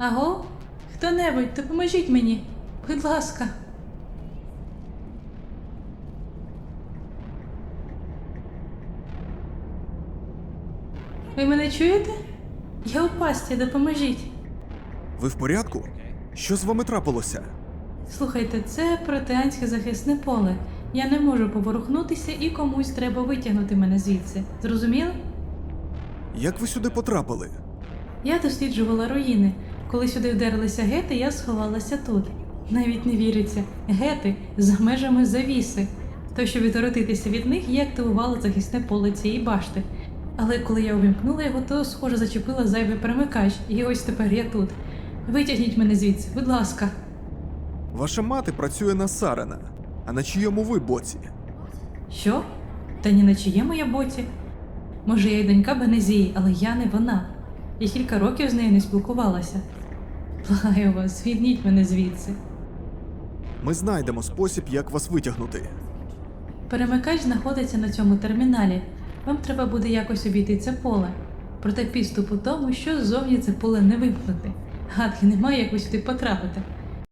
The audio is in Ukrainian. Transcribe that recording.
Аго? Хто-небудь, допоможіть мені. Будь ласка. Ви мене чуєте? Я у пасті, допоможіть. Ви в порядку? Що з вами трапилося? Слухайте, це протеанське захисне поле. Я не можу поворухнутися і комусь треба витягнути мене звідси. Зрозуміли? Як ви сюди потрапили? Я досліджувала руїни. Коли сюди вдерлися гети, я сховалася тут. Навіть не віриться, гети за межами завіси. То, щоб відворотитися від них, я активувала захисне поле цієї башти. Але коли я увімкнула його, то схоже зачепила зайвий перемикач, і ось тепер я тут. Витягніть мене звідси, будь ласка. Ваша мати працює на Сарена, а на чиєму ви боці? Що? Та ні на чиєму я боці. Може, я й донька Бенезії, але я не вона. Я кілька років з нею не спілкувалася. Благаю вас, звільніть мене звідси. Ми знайдемо спосіб, як вас витягнути. Перемикач знаходиться на цьому терміналі. Вам треба буде якось обійти це поле. Проте підступ у тому, що ззовні це поле не вимкнути. Гадки немає, як ви сюди потрапите.